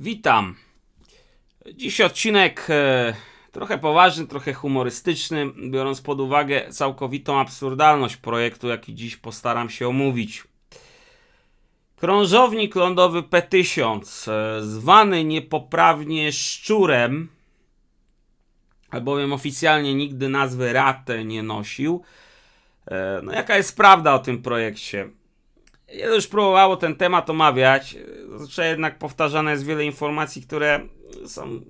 Witam. Dziś odcinek e, trochę poważny, trochę humorystyczny, biorąc pod uwagę całkowitą absurdalność projektu, jaki dziś postaram się omówić. Krążownik lądowy P1000, e, zwany niepoprawnie szczurem, albowiem oficjalnie nigdy nazwy Rate nie nosił. E, no jaka jest prawda o tym projekcie? Wiele już próbowało ten temat omawiać, zazwyczaj jednak powtarzane jest wiele informacji, które są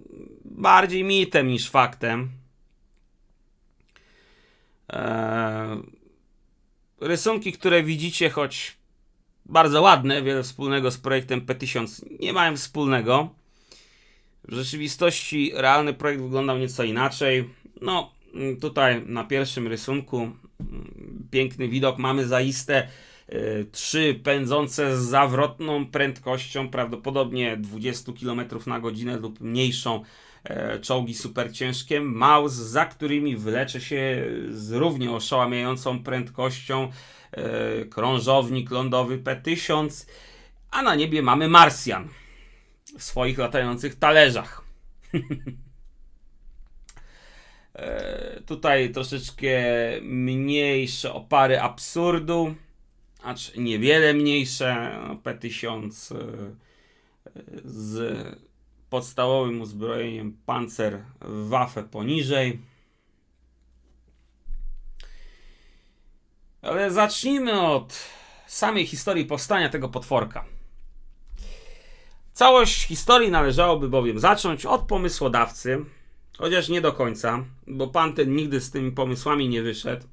bardziej mitem niż faktem. Eee, rysunki, które widzicie, choć bardzo ładne, wiele wspólnego z projektem P1000, nie mają wspólnego. W rzeczywistości realny projekt wyglądał nieco inaczej. No, tutaj na pierwszym rysunku mm, piękny widok mamy zaiste trzy pędzące z zawrotną prędkością, prawdopodobnie 20 km na godzinę lub mniejszą e, czołgi super ciężkie, Maus, za którymi wylecze się z równie oszałamiającą prędkością e, krążownik lądowy P-1000, a na niebie mamy Marsjan w swoich latających talerzach. E, Tutaj troszeczkę mniejsze opary absurdu, acz niewiele mniejsze. No, P1000 e, z podstawowym uzbrojeniem pancer Waffe poniżej. Ale zacznijmy od samej historii powstania tego potworka. Całość historii należałoby bowiem zacząć od pomysłodawcy, chociaż nie do końca, bo pan ten nigdy z tymi pomysłami nie wyszedł,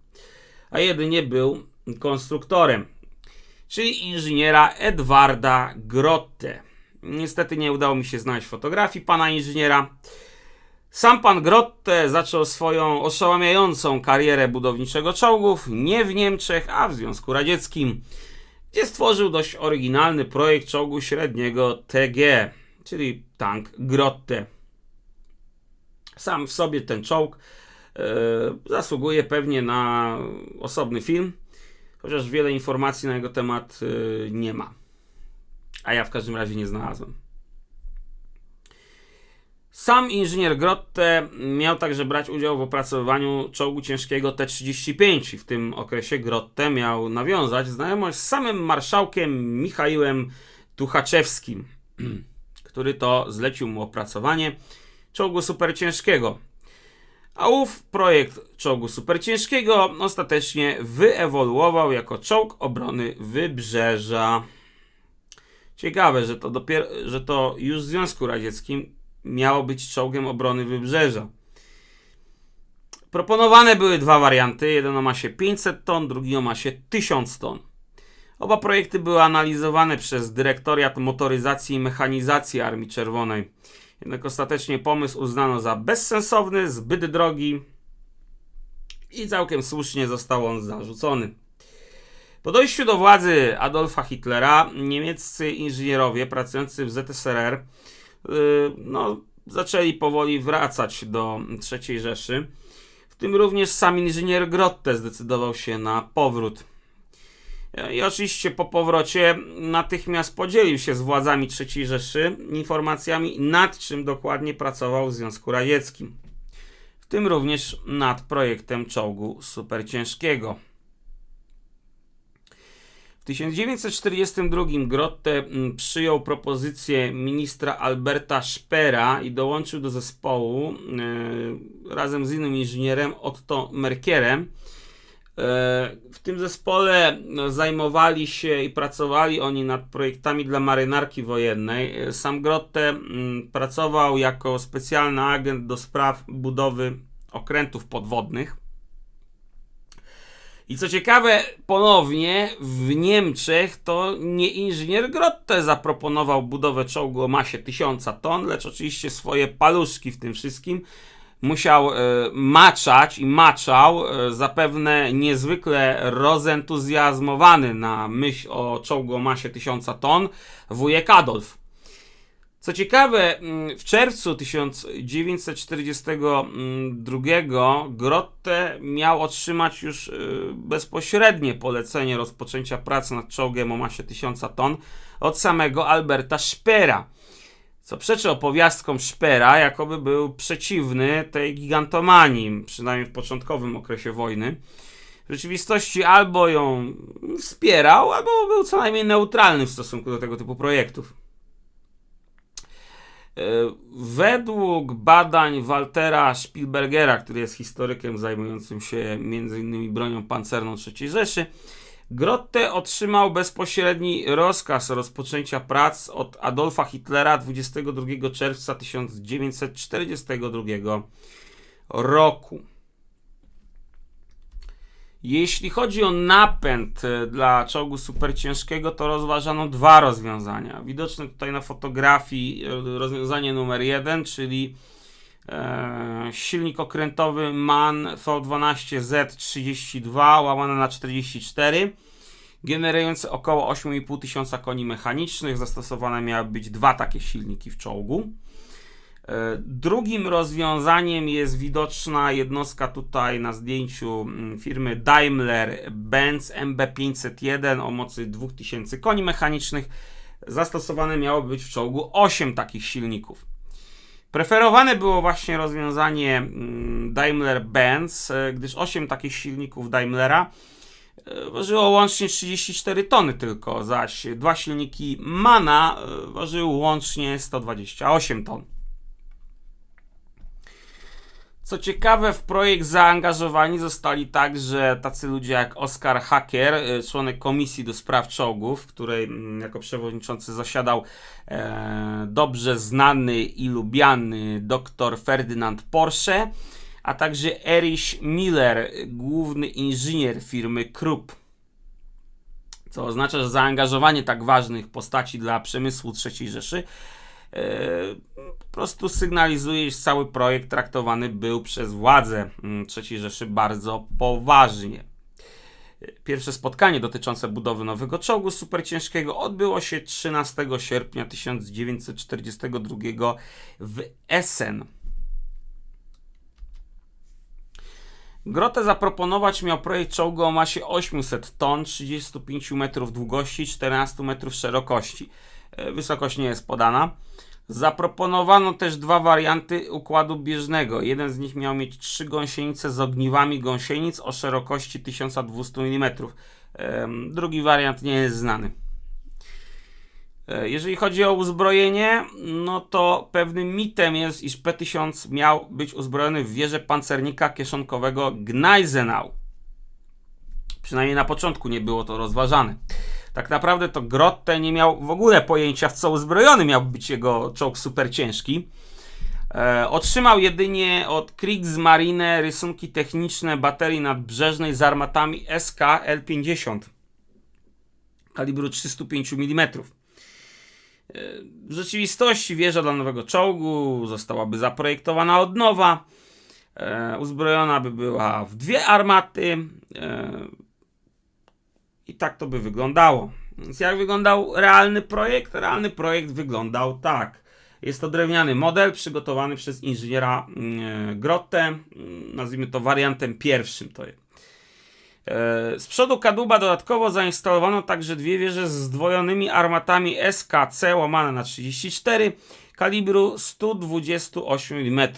a jedynie był konstruktorem, czyli inżyniera Edwarda Grotte. Niestety nie udało mi się znaleźć fotografii pana inżyniera. Sam pan Grotte zaczął swoją oszałamiającą karierę budowniczego czołgów nie w Niemczech, a w Związku Radzieckim, gdzie stworzył dość oryginalny projekt czołgu średniego TG, czyli tank Grotte. Sam w sobie ten czołg e, zasługuje pewnie na osobny film, chociaż wiele informacji na jego temat e, nie ma. A ja w każdym razie nie znalazłem. Sam inżynier Grotte miał także brać udział w opracowywaniu czołgu ciężkiego T-35 i w tym okresie Grotte miał nawiązać znajomość z samym marszałkiem Michałem Tuchaczewskim, który to zlecił mu opracowanie czołgu superciężkiego. A ów projekt czołgu superciężkiego ostatecznie wyewoluował jako czołg obrony wybrzeża. Ciekawe, że to, dopiero, że to już w Związku Radzieckim miało być czołgiem obrony wybrzeża. Proponowane były dwa warianty. Jeden o masie 500 ton, drugi o masie 1000 ton. Oba projekty były analizowane przez Dyrektoriat Motoryzacji i Mechanizacji Armii Czerwonej. Jednak ostatecznie pomysł uznano za bezsensowny, zbyt drogi i całkiem słusznie został on zarzucony. Po dojściu do władzy Adolfa Hitlera niemieccy inżynierowie pracujący w ZSRR yy, no, zaczęli powoli wracać do III Rzeszy. W tym również sam inżynier Grotte zdecydował się na powrót. I oczywiście po powrocie natychmiast podzielił się z władzami III Rzeszy informacjami, nad czym dokładnie pracował w Związku Radzieckim. W tym również nad projektem czołgu superciężkiego. W 1942 Grotte mm, przyjął propozycję ministra Alberta Spera i dołączył do zespołu yy, razem z innym inżynierem Otto Merkierem. Yy, w tym zespole no, zajmowali się i pracowali oni nad projektami dla marynarki wojennej. Yy, Sam Grotte mm, pracował jako specjalny agent do spraw budowy okrętów podwodnych. I co ciekawe, ponownie w Niemczech to nie inżynier Grotte zaproponował budowę czołgu o masie 1000 ton, lecz oczywiście swoje paluszki w tym wszystkim musiał e, maczać i maczał, e, zapewne niezwykle rozentuzjazmowany na myśl o czołgu o masie 1000 ton, wujek Adolf. Co ciekawe, mm, w czerwcu 1942 Grotte miał otrzymać już y, bezpośrednie polecenie rozpoczęcia prac nad czołgiem o masie 1000 ton od samego Alberta Spera. Co przeczy opowiastkom Szpera, jakoby był przeciwny tej gigantomanii, przynajmniej w początkowym okresie wojny. W rzeczywistości albo ją wspierał, albo był co najmniej neutralny w stosunku do tego typu projektów. E, według badań Waltera Spielbergera, który jest historykiem zajmującym się m.in. bronią pancerną III Rzeszy, Grotte otrzymał bezpośredni rozkaz rozpoczęcia prac od Adolfa Hitlera 22 czerwca 1942 roku. Jeśli chodzi o napęd e, dla czołgu superciężkiego, to rozważano dwa rozwiązania. Widoczne tutaj na fotografii e, rozwiązanie numer jeden, czyli silnik okrętowy MAN V12Z32 łamane na 44 generujący około 8,5 tysiąca koni mechanicznych. Zastosowane miały być dwa takie silniki w czołgu. E, drugim rozwiązaniem jest widoczna jednostka tutaj na zdjęciu mm, firmy Daimler-Benz MB501 o mocy 2000 koni mechanicznych. Zastosowane miało być w czołgu 8 takich silników. Preferowane było właśnie rozwiązanie mm, Daimler-Benz, e, gdyż 8 takich silników Daimlera e, ważyło łącznie 34 tony tylko, zaś dwa silniki Mana ważyły łącznie 128 ton. Co ciekawe, w projekt zaangażowani zostali także tacy ludzie jak Oskar Hacker, y, członek komisji do spraw czołgów, której mm, jako przewodniczący zasiadał e, dobrze znany i lubiany dr Ferdynand Porsche, a także Erich Miller, główny inżynier firmy Krupp. Co oznacza, że zaangażowanie tak ważnych postaci dla przemysłu III Rzeszy E, po prostu sygnalizuje, że cały projekt traktowany był przez władze mm, III Rzeszy bardzo poważnie. Pierwsze spotkanie dotyczące budowy nowego czołgu superciężkiego odbyło się 13 sierpnia 1942 w Essen. Grote zaproponować miał projekt czołgu o masie 800 ton, 35 metrów długości, 14 metrów szerokości. E, wysokość nie jest podana. Zaproponowano też dwa warianty układu bieżnego. Jeden z nich miał mieć trzy gąsienice z ogniwami gąsienic o szerokości 1200 mm. Drugi wariant nie jest znany. E, jeżeli chodzi o uzbrojenie, no to pewnym mitem jest, iż P-1000 miał być uzbrojony w wieżę pancernika kieszonkowego Gneisenau. Przynajmniej na początku nie było to rozważane. Tak naprawdę to Grotte nie miał w ogóle pojęcia, w co uzbrojony miał być jego czołg super ciężki. E, otrzymał jedynie od Kriegsmarine rysunki techniczne baterii nadbrzeżnej z armatami SK L50 kalibru 305 mm. E, w rzeczywistości wieża dla nowego czołgu zostałaby zaprojektowana od nowa. E, uzbrojona by była w dwie armaty. E, i tak to by wyglądało. Więc jak wyglądał realny projekt? Realny projekt wyglądał tak. Jest to drewniany model przygotowany przez inżyniera mm, Grotte. Mm, nazwijmy to wariantem pierwszym. To jest. E, z przodu kadłuba dodatkowo zainstalowano także dwie wieże z zdwojonymi armatami SKC łamane na 34 kalibru 128 mm.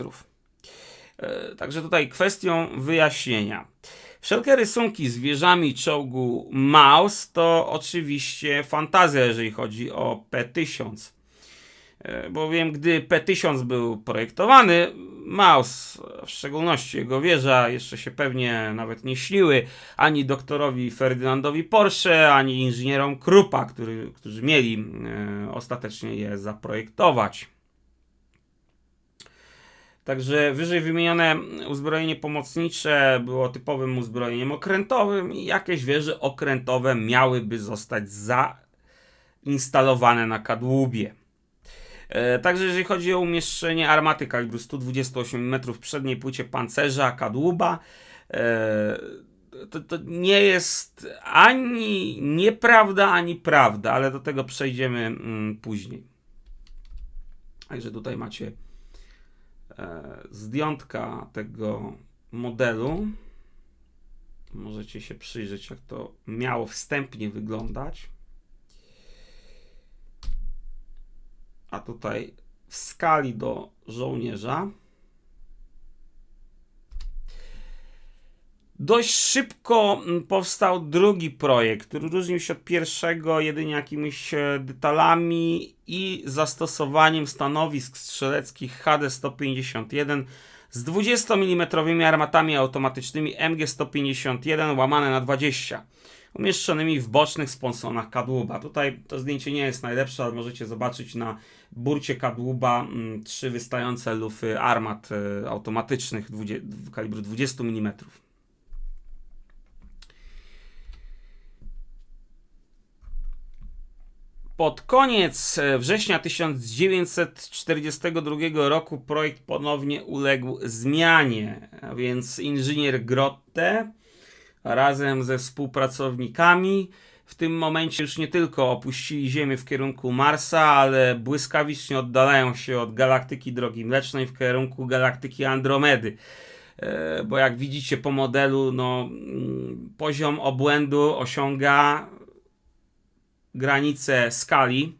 E, także tutaj kwestią wyjaśnienia. Wszelkie rysunki z wieżami czołgu Maus to oczywiście fantazja, jeżeli chodzi o P1000. E, bowiem gdy P1000 był projektowany, Maus, w szczególności jego wieża, jeszcze się pewnie nawet nie śniły ani doktorowi Ferdynandowi Porsche, ani inżynierom Krupa, który, którzy mieli e, ostatecznie je zaprojektować. Także wyżej wymienione uzbrojenie pomocnicze było typowym uzbrojeniem okrętowym i jakieś wieże okrętowe miałyby zostać zainstalowane na kadłubie. E, także jeżeli chodzi o umieszczenie armaty kalibru 128 mm w przedniej płycie pancerza kadłuba, e, to, to nie jest ani nieprawda, ani prawda, ale do tego przejdziemy mm, później. Także tutaj macie zdjątka tego modelu. Możecie się przyjrzeć, jak to miało wstępnie wyglądać. A tutaj w skali do żołnierza. Dość szybko mm, powstał drugi projekt, który różnił się od pierwszego jedynie jakimiś e, detalami i zastosowaniem stanowisk strzeleckich HD-151 z 20 mm armatami automatycznymi MG-151 łamane na 20 umieszczonymi w bocznych sponsonach kadłuba. Tutaj to zdjęcie nie jest najlepsze, ale możecie zobaczyć na burcie kadłuba mm, trzy wystające lufy armat e, automatycznych 20, kalibru 20 mm. Pod koniec e, września 1942 roku projekt ponownie uległ zmianie, a więc inżynier Grotte razem ze współpracownikami w tym momencie już nie tylko opuścili Ziemię w kierunku Marsa, ale błyskawicznie oddalają się od galaktyki Drogi Mlecznej w kierunku galaktyki Andromedy. E, bo jak widzicie po modelu, no, mm, poziom obłędu osiąga granice skali.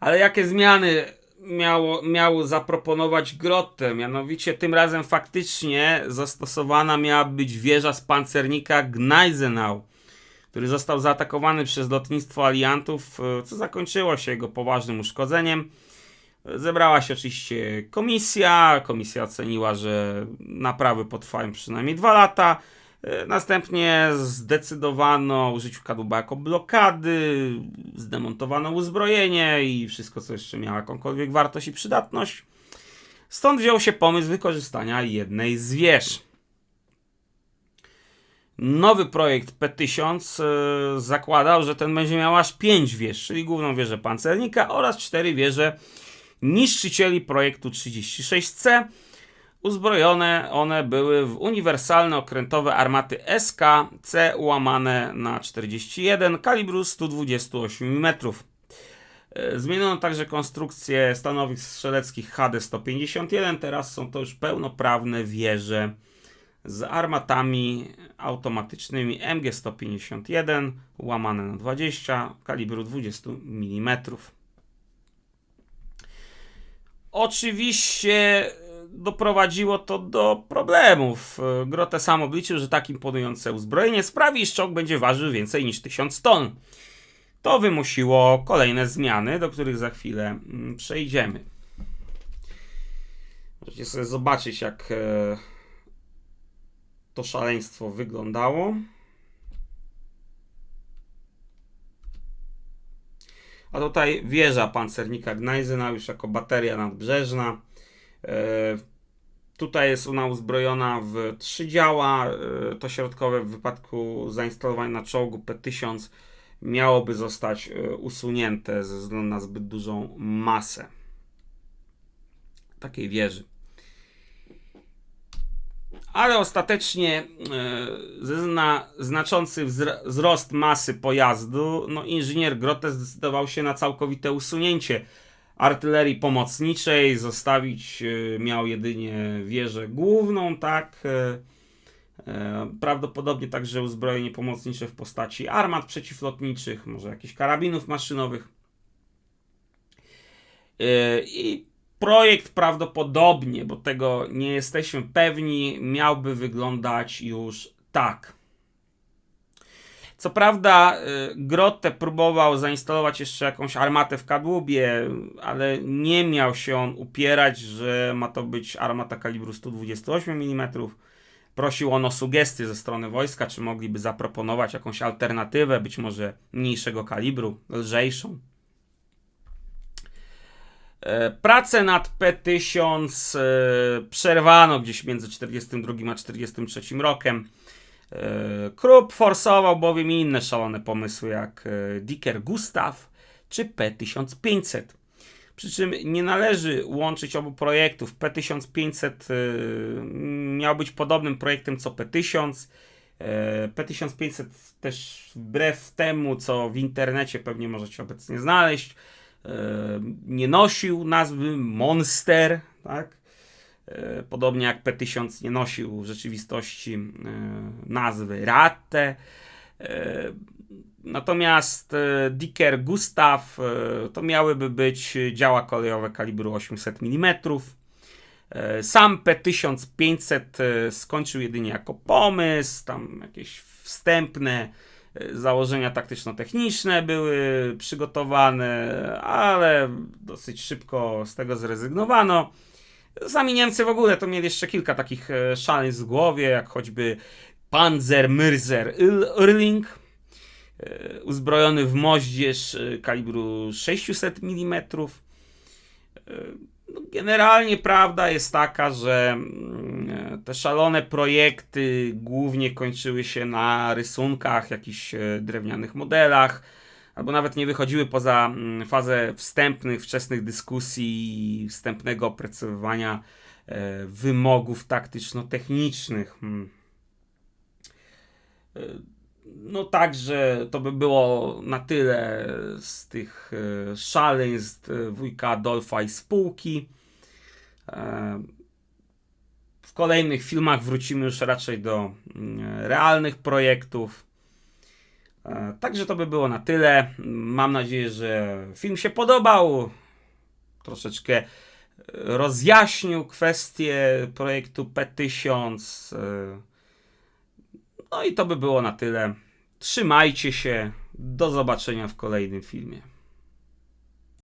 Ale jakie zmiany miało, miało zaproponować Grotte? Mianowicie tym razem faktycznie zastosowana miała być wieża z pancernika Gneisenau, który został zaatakowany przez lotnictwo aliantów, e, co zakończyło się jego poważnym uszkodzeniem. Zebrała się oczywiście komisja. Komisja oceniła, że naprawy potrwają przynajmniej dwa lata. E, następnie zdecydowano o użyciu kadłuba jako blokady, zdemontowano uzbrojenie i wszystko, co jeszcze miało jakąkolwiek wartość i przydatność. Stąd wziął się pomysł wykorzystania jednej z wież. Nowy projekt P1000 yy, zakładał, że ten będzie miał aż 5 wież, czyli główną wieżę pancernika oraz 4 wieże niszczycieli projektu 36C, Uzbrojone one były w uniwersalne okrętowe armaty SK C łamane na 41 kalibru 128 mm. E, zmieniono także konstrukcję stanowisk strzeleckich HD-151. Teraz są to już pełnoprawne wieże z armatami automatycznymi MG-151 łamane na 20 kalibru 20 mm. Oczywiście doprowadziło to do problemów. Grote sam obliczył, że tak imponujące uzbrojenie sprawi, iż czołg będzie ważył więcej niż 1000 ton. To wymusiło kolejne zmiany, do których za chwilę mm, przejdziemy. Możecie sobie zobaczyć, jak e, to szaleństwo wyglądało. A tutaj wieża pancernika Gneisena już jako bateria nadbrzeżna. E, tutaj jest ona uzbrojona w trzy działa. E, to środkowe w wypadku zainstalowania na czołgu P1000 miałoby zostać e, usunięte ze względu na zbyt dużą masę takiej wieży. Ale ostatecznie ze na znaczący wzrost masy pojazdu, no inżynier Grote zdecydował się na całkowite usunięcie artylerii pomocniczej, zostawić e, miał jedynie wieżę główną, tak. E, e, prawdopodobnie także uzbrojenie pomocnicze w postaci armat przeciwlotniczych, może jakichś karabinów maszynowych. I projekt prawdopodobnie, bo tego nie jesteśmy pewni, miałby wyglądać już tak. Co prawda y, Grotte próbował zainstalować jeszcze jakąś armatę w kadłubie, ale nie miał się on upierać, że ma to być armata kalibru 128 mm. Prosił on o sugestie ze strony wojska, czy mogliby zaproponować jakąś alternatywę, być może mniejszego kalibru, lżejszą. E, pracę nad P1000 e, przerwano gdzieś między 42 a 43 rokiem. E, Krupp forsował bowiem inne szalone pomysły jak e, Dicker Gustav czy P1500. Przy czym nie należy łączyć obu projektów. P1500 e, miał być podobnym projektem co P1000. P1500 też wbrew temu, co w internecie pewnie możecie obecnie znaleźć, nie nosił nazwy Monster, tak? E, podobnie jak P1000 nie nosił w rzeczywistości e, nazwy Ratte. E, Natomiast Dicker Gustav to miałyby być działa kolejowe kalibru 800 mm. Sam P1500 e, skończył jedynie jako pomysł, tam jakieś wstępne założenia taktyczno-techniczne były przygotowane, ale dosyć szybko z tego zrezygnowano. Sami Niemcy w ogóle to mieli jeszcze kilka takich e, szaleństw w głowie, jak choćby Panzer Mörser Irling, e, uzbrojony w moździerz e, kalibru 600 mm. No, generalnie prawda jest taka, że mm, te szalone projekty głównie kończyły się na rysunkach, jakichś drewnianych modelach, albo nawet nie wychodziły poza mm, fazę wstępnych, wczesnych dyskusji, wstępnego opracowywania e, wymogów taktyczno-technicznych. Hmm. E, No także to by było na tyle z tych e, szaleństw wujka Adolfa i spółki. W kolejnych filmach wrócimy już raczej do mm, realnych projektów. E, Także to by było na tyle. Mam nadzieję, że film się podobał. Troszeczkę e, rozjaśnił kwestię projektu P1000. e, No i to by było na tyle. Trzymajcie się. Do zobaczenia w kolejnym filmie.